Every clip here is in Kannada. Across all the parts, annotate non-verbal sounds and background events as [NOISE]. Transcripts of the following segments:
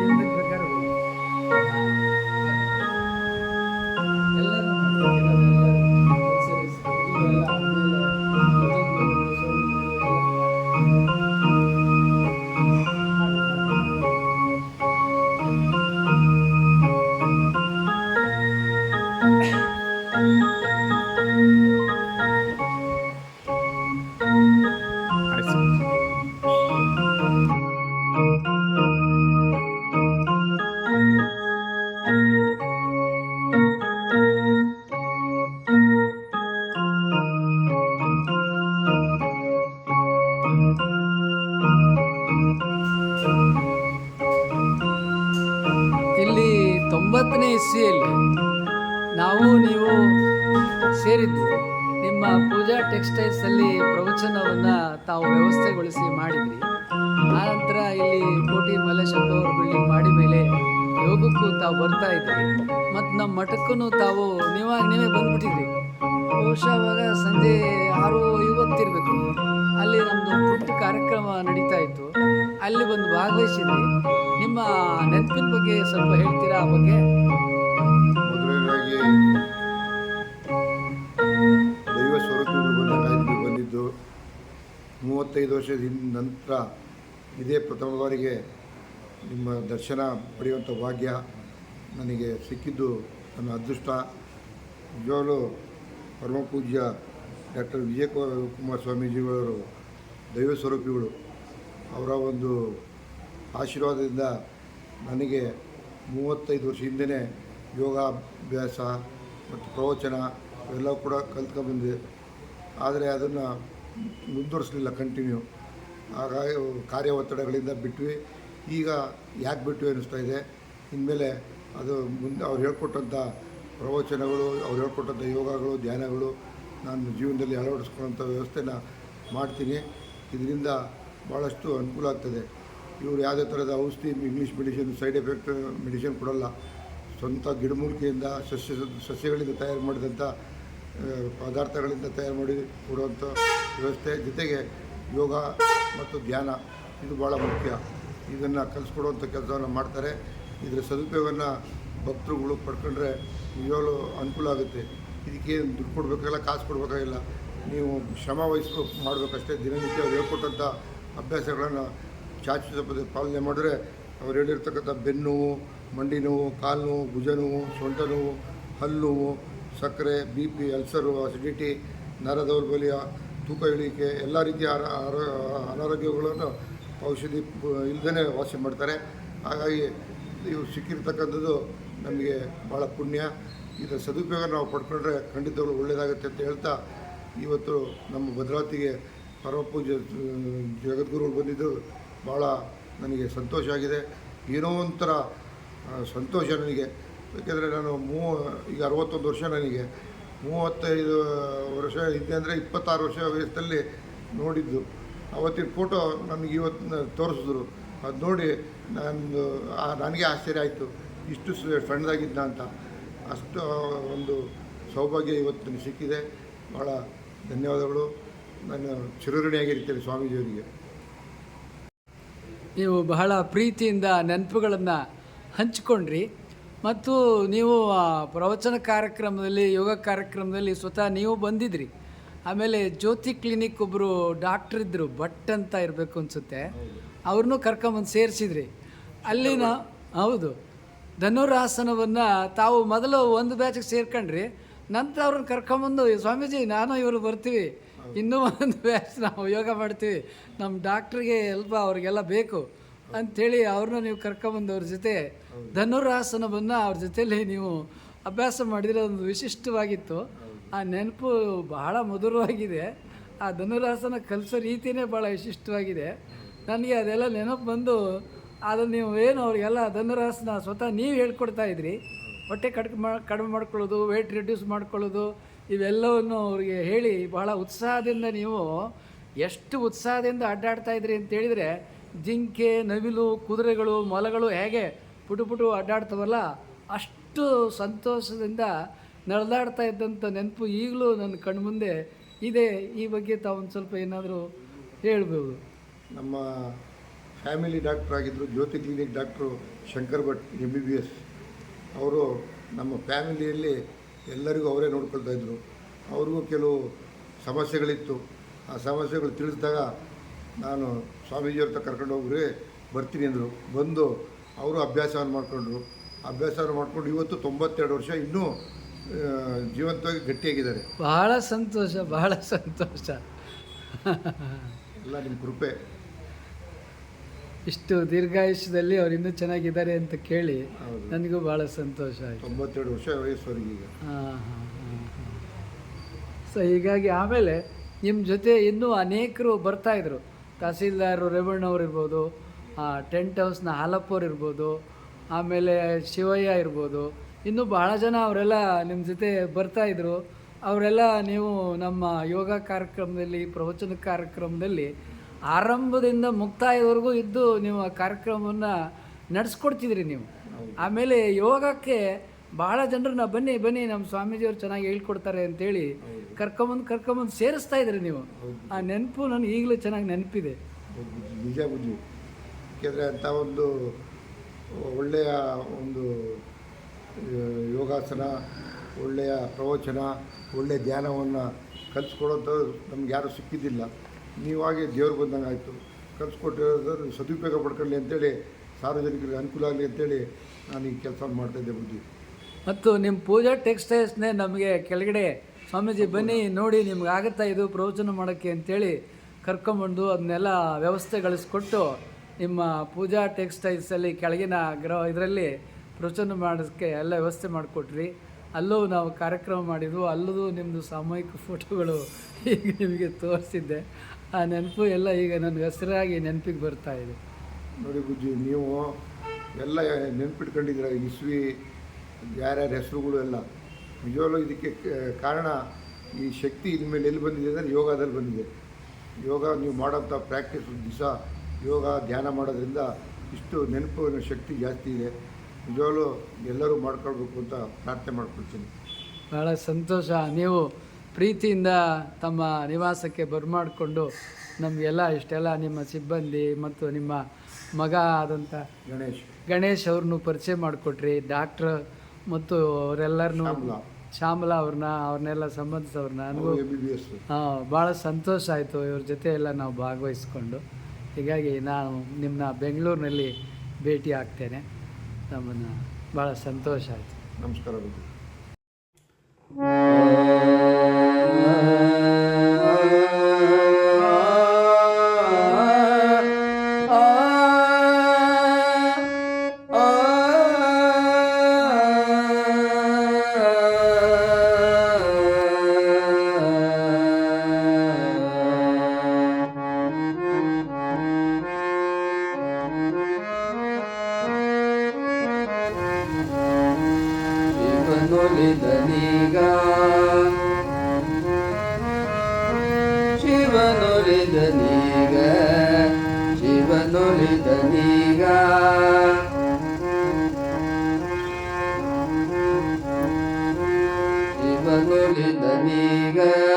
Amen. ನಾವು ನೀವು ಸೇರಿದ್ದು ನಿಮ್ಮ ಪೂಜಾ ಟೆಕ್ಸ್ಟೈಲ್ಸಲ್ಲಿ ಪ್ರವಚನವನ್ನು ತಾವು ವ್ಯವಸ್ಥೆಗೊಳಿಸಿ ಮಾಡಿದ್ರಿ. ಆನಂತರ ಇಲ್ಲಿ ಕೋಟಿ ಮಲ್ಲೇಶಪ್ಪ ಅವರು ಬಿಲ್ಡಿಂಗ್ ಮಾಡಿ ಮೇಲೆ ಯೋಗಕ್ಕೂ ತಾವು ಬರ್ತಾ ಇದ್ರಿ. ಮತ್ತು ನಮ್ಮ ಮಠಕ್ಕೂ ತಾವು ನೀವಾಗ ನೀವೇ ಬಂದ್ಬಿಟ್ಟಿದ್ರಿ. ಬಹುಶಃ ಅವಾಗ ಸಂಜೆ ಆರು ಐವತ್ತಿರಬೇಕು ಅಲ್ಲಿ ನಮ್ಮದು ಪುಟ್ಟ ಕಾರ್ಯಕ್ರಮ ನಡೀತಾ ಇತ್ತು. ಅಲ್ಲಿ ಬಂದು ಭಾಗವಹಿಸಿದ್ರಿ. ನಿಮ್ಮ ನೆನಪಿನ ಬಗ್ಗೆ ಸ್ವಲ್ಪ ಹೇಳ್ತೀರಾ ಆ ಬಗ್ಗೆ? ಮೊದಲನೇದಾಗಿ ದೈವ ಸ್ವರೂಪಗಳು ಬಂದ ಬಂದಿದ್ದು ಮೂವತ್ತೈದು ವರ್ಷದ ನಂತರ ಇದೇ ಪ್ರಥಮ ಬಾರಿಗೆ ನಿಮ್ಮ ದರ್ಶನ ಪಡೆಯುವಂಥ ಭಾಗ್ಯ ನನಗೆ ಸಿಕ್ಕಿದ್ದು ನನ್ನ ಅದೃಷ್ಟ. ನಿಜವಾಗಲೂ ಪರಮ ಪೂಜ್ಯ ಡಾಕ್ಟರ್ ವಿಜಯ ಕುಮಾರ್ ಸ್ವಾಮೀಜಿಗಳವರು ದೈವ ಸ್ವರೂಪಿಗಳು. ಅವರ ಒಂದು ಆಶೀರ್ವಾದದಿಂದ ನನಗೆ ಮೂವತ್ತೈದು ವರ್ಷ ಹಿಂದೆಯೇ ಯೋಗಾಭ್ಯಾಸ ಮತ್ತು ಪ್ರವಚನ ಇವೆಲ್ಲವೂ ಕೂಡ ಕಲ್ತ್ಕೊಂಡ್ಬಂದೆ ಆದರೆ ಅದನ್ನು ಮುಂದುವರಿಸಲಿಲ್ಲ ಕಂಟಿನ್ಯೂ. ಹಾಗಾಗಿ ಕಾರ್ಯ ಒತ್ತಡಗಳಿಂದ ಬಿಟ್ವಿ. ಈಗ ಯಾಕೆ ಬಿಟ್ವಿ ಅನ್ನಿಸ್ತಾ ಇದೆ. ಇನ್ಮೇಲೆ ಅದು ಮುಂದೆ ಅವ್ರು ಹೇಳ್ಕೊಟ್ಟಂಥ ಪ್ರವಚನಗಳು, ಅವ್ರು ಹೇಳ್ಕೊಟ್ಟಂಥ ಯೋಗಗಳು, ಧ್ಯಾನಗಳು ನಾನು ಜೀವನದಲ್ಲಿ ಅಳವಡಿಸ್ಕೊಳ್ಳೋಂಥ ವ್ಯವಸ್ಥೆನ ಮಾಡ್ತೀನಿ. ಇದರಿಂದ ಭಾಳಷ್ಟು ಅನುಕೂಲ ಆಗ್ತದೆ. ಇವರು ಯಾವುದೇ ಥರದ ಔಷಧಿ, English medicine side effect medicine ಕೊಡಲ್ಲ. ಸ್ವಂತ ಗಿಡಮೂಲಿಕೆಯಿಂದ ಸಸ್ಯ ಸಸ್ಯಗಳಿಂದ ತಯಾರು ಮಾಡಿದಂಥ ಪದಾರ್ಥಗಳಿಂದ ತಯಾರು ಮಾಡಿ ಕೊಡುವಂಥ ವ್ಯವಸ್ಥೆ ಜೊತೆಗೆ ಯೋಗ ಮತ್ತು ಧ್ಯಾನ, ಇದು ಭಾಳ ಮುಖ್ಯ. ಇದನ್ನು ಕಲಿಸ್ಕೊಡುವಂಥ ಕೆಲಸವನ್ನು ಮಾಡ್ತಾರೆ. ಇದರ ಸದುಪಯೋಗವನ್ನು ಭಕ್ತರುಗಳು ಪಡ್ಕೊಂಡ್ರೆ ನಿಜವಾಗ್ಲೂ ಅನುಕೂಲ ಆಗುತ್ತೆ. ಇದಕ್ಕೆ ದುಡ್ಡು ಕೊಡಬೇಕಾಗಿಲ್ಲ, ಕಾಸು ಕೊಡಬೇಕಾಗಿಲ್ಲ. ನೀವು ಶ್ರಮ ವಹಿಸ್ಬೇಕು, ಮಾಡಬೇಕಷ್ಟೇ. ದಿನನಿತ್ಯ ಅವ್ರು ಹೇಳ್ಕೊಟ್ಟಂಥ ಅಭ್ಯಾಸಗಳನ್ನು ಚಾಚು ಪಾಲನೆ ಮಾಡಿದ್ರೆ ಅವ್ರು ಹೇಳಿರ್ತಕ್ಕಂಥ ಬೆನ್ನು ಮಂಡಿ ನೋವು ಕಾಲು ನೋವು ಭುಜ ನೋವು ಸೊಂಟ ನೋವು ಹಲ್ಲು ನೋವು ಸಕ್ಕರೆ, ಬಿ ಪಿ, ಅಲ್ಸರು, ಅಸಿಡಿಟಿ, ನರ ದೌರ್ಬಲ್ಯ, ತೂಕ ಇಳಿಕೆ, ಎಲ್ಲ ರೀತಿಯ ಅನಾರೋಗ್ಯಗಳನ್ನು ಔಷಧಿ ಇಲ್ಲದೇ ವಾಸಿ ಮಾಡ್ತಾರೆ. ಹಾಗಾಗಿ ಇವು ಸಿಕ್ಕಿರ್ತಕ್ಕಂಥದ್ದು ನಮಗೆ ಭಾಳ ಪುಣ್ಯ. ಇದರ ಸದುಪಯೋಗ ನಾವು ಪಡ್ಕೊಂಡ್ರೆ ಖಂಡಿತವಾಗ್ಲೂ ಒಳ್ಳೆಯದಾಗುತ್ತೆ ಅಂತ ಹೇಳ್ತಾ ಇವತ್ತು ನಮ್ಮ ಭದ್ರಾವತಿಗೆ ಪರಮ ಪೂಜೆ ಜಗದ್ಗುರುಗಳು ಬಂದಿದ್ದು ಭಾಳ ನನಗೆ ಸಂತೋಷ ಆಗಿದೆ. ಏನೋ ಒಂಥರ ಸಂತೋಷ ನನಗೆ. ಯಾಕೆಂದರೆ ನಾನು ಮೂವ, ಈಗ ಅರವತ್ತೊಂದು ವರ್ಷ ನನಗೆ. ಮೂವತ್ತೈದು ವರ್ಷ ಇದೆ ಅಂದರೆ ಇಪ್ಪತ್ತಾರು ವರ್ಷ ವಯಸ್ಸಲ್ಲಿ ನೋಡಿದ್ದು. ಅವತ್ತಿನ ಫೋಟೋ ನನಗೆ ಇವತ್ತು ತೋರಿಸಿದ್ರು. ಅದು ನೋಡಿ ನಂದು ನನಗೆ ಆಶ್ಚರ್ಯ ಆಯಿತು. ಇಷ್ಟು ಸಣ್ಣದಾಗಿದ್ದ ಅಂತ. ಅಷ್ಟು ಒಂದು ಸೌಭಾಗ್ಯ ಇವತ್ತು ನನಗೆ ಸಿಕ್ಕಿದೆ. ಭಾಳ ಧನ್ಯವಾದಗಳು. ನಾನು ಚಿರಋಣಿಯಾಗಿರ್ತೇನೆ ಸ್ವಾಮೀಜಿಯವರಿಗೆ. ನೀವು ಬಹಳ ಪ್ರೀತಿಯಿಂದ ನೆನಪುಗಳನ್ನು ಹಂಚಿಕೊಂಡ್ರಿ. ಮತ್ತು ನೀವು ಪ್ರವಚನ ಕಾರ್ಯಕ್ರಮದಲ್ಲಿ, ಯೋಗ ಕಾರ್ಯಕ್ರಮದಲ್ಲಿ ಸ್ವತಃ ನೀವು ಬಂದಿದ್ರಿ. ಆಮೇಲೆ ಜ್ಯೋತಿ ಕ್ಲಿನಿಕ್ ಒಬ್ಬರು ಡಾಕ್ಟ್ರ್ ಇದ್ದರು ಭಟ್ ಅಂತ ಇರಬೇಕು ಅನಿಸುತ್ತೆ. ಅವ್ರನ್ನೂ ಕರ್ಕೊಂಬಂದು ಸೇರಿಸಿದ್ರಿ. ಅಲ್ಲಿನ ಹೌದು. ಧನುರಾಸನವನ್ನು ತಾವು ಮೊದಲು ಒಂದು ಬ್ಯಾಚಿಗೆ ಸೇರ್ಕೊಂಡ್ರಿ. ನಂತರ ಅವ್ರನ್ನ ಕರ್ಕೊಂಬಂದು, ಸ್ವಾಮೀಜಿ, ನಾನು ಇವರು ಬರ್ತೀವಿ. ಇನ್ನೂ ಒಂದು ಬ್ಯಾಚ್ ನಾವು ಯೋಗ ಮಾಡ್ತೀವಿ. ನಮ್ಮ ಡಾಕ್ಟ್ರಿಗೆ ಎಲ್ಪ ಅವ್ರಿಗೆಲ್ಲ ಬೇಕು. ಅಂಥೇಳಿ ಅವ್ರನ್ನ ನೀವು ಕರ್ಕೊಂಬಂದು ಅವ್ರ ಜೊತೆ ಧನುರಾಸನವನ್ನು ಅವ್ರ ಜೊತೆಯಲ್ಲಿ ನೀವು ಅಭ್ಯಾಸ ಮಾಡಿದರೆ ಒಂದು ವಿಶಿಷ್ಟವಾಗಿತ್ತು. ಆ ನೆನಪು ಬಹಳ ಮಧುರವಾಗಿದೆ. ಆ ಧನುರಾಸನ ಕಲಿಸೋ ರೀತಿಯೇ ಭಾಳ ವಿಶಿಷ್ಟವಾಗಿದೆ. ನನಗೆ ಅದೆಲ್ಲ ನೆನಪು ಬಂದು ಅದನ್ನು ನೀವು ಏನು ಅವ್ರಿಗೆಲ್ಲ ಧನುರಾಸನ ಸ್ವತಃ ನೀವು ಹೇಳ್ಕೊಡ್ತಾ ಇದ್ರಿ. ಹೊಟ್ಟೆ ಕಡಿಮೆ ಮಾ ಕಡಿಮೆ ಮಾಡ್ಕೊಳ್ಳೋದು ವೆಯ್ಟ್ ರಿಡ್ಯೂಸ್ ಮಾಡ್ಕೊಳ್ಳೋದು ಇವೆಲ್ಲವನ್ನು ಅವ್ರಿಗೆ ಹೇಳಿ ಬಹಳ ಉತ್ಸಾಹದಿಂದ ನೀವು ಎಷ್ಟು ಉತ್ಸಾಹದಿಂದ ಅಡ್ಡಾಡ್ತಾ ಇದ್ರಿ ಅಂತ ಹೇಳಿದರೆ ಜಿಂಕೆ, ನವಿಲು, ಕುದುರೆಗಳು, ಮೊಲಗಳು ಹೇಗೆ ಪುಟು ಪುಟು ಅಡ್ಡಾಡ್ತವಲ್ಲ, ಅಷ್ಟು ಸಂತೋಷದಿಂದ ನಡೆದಾಡ್ತಾ ಇದ್ದಂಥ ನೆನಪು ಈಗಲೂ ನನ್ನ ಕಣ್ಮುಂದೆ ಇದೆ. ಈ ಬಗ್ಗೆ ತಾವು ಒಂದು ಸ್ವಲ್ಪ ಏನಾದರೂ ಹೇಳ್ಬೋದು. ನಮ್ಮ ಫ್ಯಾಮಿಲಿ ಡಾಕ್ಟ್ರ್ ಆಗಿದ್ದರು Jyoti clinic doctor Shankar Bhat M B B S ಅವರು ನಮ್ಮ ಫ್ಯಾಮಿಲಿಯಲ್ಲಿ ಎಲ್ಲರಿಗೂ ಅವರೇ ನೋಡ್ಕೊಳ್ತಾ ಇದ್ದರು ಅವ್ರಿಗೂ ಕೆಲವು ಸಮಸ್ಯೆಗಳಿತ್ತು. ಆ ಸಮಸ್ಯೆಗಳು ತಿಳಿಸಿದಾಗ ನಾನು ಸ್ವಾಮೀಜಿಯವ್ರ ಹತ್ರ ಕರ್ಕೊಂಡು ಹೋಗ್ರಿ ಬರ್ತೀನಿ ಅಂದರು. ಬಂದು ಅವರು ಅಭ್ಯಾಸವನ್ನು ಮಾಡಿಕೊಂಡ್ರು ಅಭ್ಯಾಸವನ್ನು ಮಾಡಿಕೊಂಡು ಇವತ್ತು ತೊಂಬತ್ತೆರಡು ವರ್ಷ ಇನ್ನೂ ಜೀವಂತವಾಗಿ ಗಟ್ಟಿಯಾಗಿದ್ದಾರೆ. ಬಹಳ ಸಂತೋಷ ಬಹಳ ಸಂತೋಷ. ಎಲ್ಲ ನಿಮ್ಮ ಕೃಪೆ. ಇಷ್ಟು ದೀರ್ಘಾಯುಷ್ಯದಲ್ಲಿ ಅವ್ರು ಇನ್ನೂ ಚೆನ್ನಾಗಿದ್ದಾರೆ ಅಂತ ಕೇಳಿ. ನನಗೂ ಭಾಳ ಸಂತೋಷ ಆಯಿತು. ತೊಂಬತ್ತೆರಡು ವರ್ಷ ವಯಸ್ಸವರೆಗೆ ಈಗ. ಹಾಂ ಹಾಂ ಹಾಂ ಹಾಂ. ಸೊ ಹೀಗಾಗಿ ಆಮೇಲೆ ನಿಮ್ಮ ಜೊತೆ ಇನ್ನೂ ಅನೇಕರು ಬರ್ತಾಯಿದ್ರು ತಹಸೀಲ್ದಾರರು ರೇವಣ್ಣವ್ರು ಇರ್ಬೋದು ಟೆಂಟ್ ಹೌಸ್ನ ಹಾಲಪ್ಪವ್ರು ಇರ್ಬೋದು ಆಮೇಲೆ ಶಿವಯ್ಯ ಇರ್ಬೋದು ಇನ್ನೂ ಬಹಳ ಜನ ಅವರೆಲ್ಲ ನಿಮ್ಮ ಜೊತೆ ಬರ್ತಾಯಿದ್ರು ಅವರೆಲ್ಲ ನೀವು ನಮ್ಮ ಯೋಗ ಕಾರ್ಯಕ್ರಮದಲ್ಲಿ ಪ್ರವಚನ ಕಾರ್ಯಕ್ರಮದಲ್ಲಿ ಆರಂಭದಿಂದ ಮುಕ್ತಾಯದವರೆಗೂ ಇದ್ದು ನೀವು ಆ ಕಾರ್ಯಕ್ರಮವನ್ನು ನಡೆಸ್ಕೊಡ್ತಿದ್ರಿ ನೀವು. ಆಮೇಲೆ ಯೋಗಕ್ಕೆ ಭಾಳ ನಾ ಬನ್ನಿ ಬನ್ನಿ ನಮ್ಮ ಸ್ವಾಮೀಜಿಯವ್ರು ಚೆನ್ನಾಗಿ ಹೇಳ್ಕೊಡ್ತಾರೆ ಅಂತೇಳಿ ಕರ್ಕೊಂಬಂದು ಕರ್ಕೊಂಬಂದು ಸೇರಿಸ್ತಾ ಇದ್ರಿ ನೀವು. ಆ ನೆನಪು ನನಗೆ ಈಗಲೂ ಚೆನ್ನಾಗಿ ನೆನಪಿದೆ. ನಿಜ ಬುದ್ಧಿ. ಏಕೆಂದರೆ ಅಂಥ ಒಂದು ಒಳ್ಳೆಯ ಒಂದು ಯೋಗಾಸನ, ಒಳ್ಳೆಯ ಪ್ರವಚನ ಒಳ್ಳೆಯ ಧ್ಯಾನವನ್ನು ಕಲಿಸ್ಕೊಡೋದು ನಮ್ಗೆ ಯಾರೂ ಸಿಕ್ಕಿದ್ದಿಲ್ಲ. ನೀವಾಗೆ ದೇವ್ರು ಬಂದಂಗೆ ಆಯಿತು. ಕಲಿಸ್ಕೊಟ್ಟಿರೋದು ಸದುಪಯೋಗ ಪಡ್ಕೊಳ್ಳಿ ಅಂತೇಳಿ ಸಾರ್ವಜನಿಕರಿಗೆ ಅನುಕೂಲ ಆಗಲಿ ಅಂತೇಳಿ ನಾನು ಈ ಕೆಲಸ ಮಾಡ್ತಾಯಿದ್ದೆ ಬುದ್ಧಿ. ಮತ್ತು ನಿಮ್ಮ ಪೂಜಾ ಟೆಕ್ಸ್ಟೈಲ್ಸ್ನೇ ನಮಗೆ ಕೆಳಗಡೆ ಸ್ವಾಮೀಜಿ ಬನ್ನಿ ನೋಡಿ ನಿಮ್ಗೆ ಆಗುತ್ತಾ ಇದು ಪ್ರವಚನ ಮಾಡೋಕ್ಕೆ ಅಂತೇಳಿ ಕರ್ಕೊಂಬಂದು ಅದನ್ನೆಲ್ಲ ವ್ಯವಸ್ಥೆಗಳಿಸ್ಕೊಟ್ಟು ನಿಮ್ಮ ಪೂಜಾ ಟೆಕ್ಸ್ಟೈಲ್ಸಲ್ಲಿ ಕೆಳಗಿನ ಗ್ರಹ ಇದರಲ್ಲಿ ಪ್ರವಚನ ಮಾಡೋಕ್ಕೆ ಎಲ್ಲ ವ್ಯವಸ್ಥೆ ಮಾಡಿಕೊಟ್ರಿ. ಅಲ್ಲೂ ನಾವು ಕಾರ್ಯಕ್ರಮ ಮಾಡಿದ್ವು. ಅಲ್ಲೂ ನಿಮ್ಮದು ಸಾಮೂಹಿಕ ಫೋಟೋಗಳು [LAUGHS] ಈಗ ನಿಮಗೆ ತೋರಿಸಿದ್ದೆ. ಆ ನೆನಪು ಎಲ್ಲ ಈಗ ನನಗೆ ಹಸಿರಾಗಿ ನೆನಪಿಗೆ ಬರ್ತಾ ಇದೆ. ನೋಡಿ ಗುಜ್ಜಿ, ನೀವು ಎಲ್ಲ ನೆನ್ಪಿಟ್ಕೊಂಡಿದ್ದೀರ? ಇಸ್ವಿ ಯಾರ್ಯಾರ ಹೆಸರುಗಳು ಎಲ್ಲ. ನಿಜವಾಗ್ಲೂ ಇದಕ್ಕೆ ಕಾರಣ ಈ ಶಕ್ತಿ ಇನ್ಮೇಲೆ ಎಲ್ಲಿ ಬಂದಿದೆ ಅಂದರೆ ಯೋಗದಲ್ಲಿ ಬಂದಿದೆ. ಯೋಗ ನೀವು ಮಾಡೋಂಥ ಪ್ರಾಕ್ಟೀಸ್ ದಿವಸ ಯೋಗ ಧ್ಯಾನ ಮಾಡೋದ್ರಿಂದ ಇಷ್ಟು ನೆನಪು ಶಕ್ತಿ ಜಾಸ್ತಿ ಇದೆ. ನಿಜವಾಗ್ಲೂ ಎಲ್ಲರೂ ಮಾಡ್ಕೊಳ್ಬೇಕು ಅಂತ ಪ್ರಾರ್ಥನೆ ಮಾಡ್ಕೊಳ್ತೀನಿ. ಬಹಳ ಸಂತೋಷ. ನೀವು ಪ್ರೀತಿಯಿಂದ ತಮ್ಮ ನಿವಾಸಕ್ಕೆ ಬರ್ಮಾಡಿಕೊಂಡು ನಮಗೆಲ್ಲ ಇಷ್ಟೆಲ್ಲ ನಿಮ್ಮ ಸಿಬ್ಬಂದಿ ಮತ್ತು ನಿಮ್ಮ ಮಗ ಆದಂಥ ಗಣೇಶ್. ಗಣೇಶ್ ಅವ್ರನ್ನೂ ಪರಿಚಯ ಮಾಡಿಕೊಟ್ರಿ. ಡಾಕ್ಟ್ರ್ ಮತ್ತು ಅವರೆಲ್ಲರನ್ನೂ ಶ್ಯಾಮಲಾ. ಅವ್ರನ್ನ ಅವ್ರನ್ನೆಲ್ಲ ಸಂಬಂಧಿಸೋರ್ನ ನನಗೂ ಹಾಂ ಭಾಳ ಸಂತೋಷ ಆಯಿತು ಇವ್ರ ಜೊತೆ ಎಲ್ಲ ನಾವು ಭಾಗವಹಿಸ್ಕೊಂಡು. ಹೀಗಾಗಿ ನಾನು ನಿಮ್ಮನ್ನ ಬೆಂಗಳೂರಿನಲ್ಲಿ ಭೇಟಿ ಆಗ್ತೇನೆ. ನಮ್ಮನ್ನು ಭಾಳ ಸಂತೋಷ ಆಯಿತು. ನಮಸ್ಕಾರ निगा शिवनी ग शिवुरिगा शिवुरिदनी ग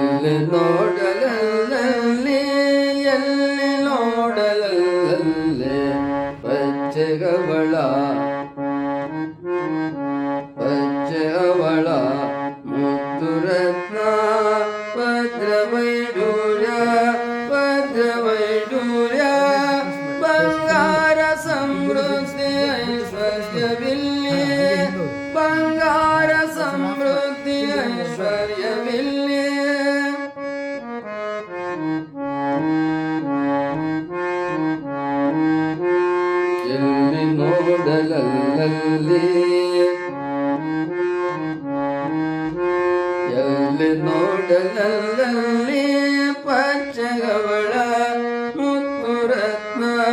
ಎಲ್ಲಿ ನೋಡಲಲ್ಲಿ ಎಲ್ಲಿ ನೋಡಲಲ್ಲಿ ಪಚ್ಚೆಗವಳ ಪಚ್ಚೆಯವಳ ಮುತ್ತುರತ್ನ ಭದ್ರವೈಡೂರ್ಯ ಭದ್ರವೈಡೂರ್ಯ ಬಂಗಾರ ಸಮೃದ್ಧಿ ಐಶ್ವರ್ಯವಿಲ್ಲಿ ಬಂಗಾರ أَنَّا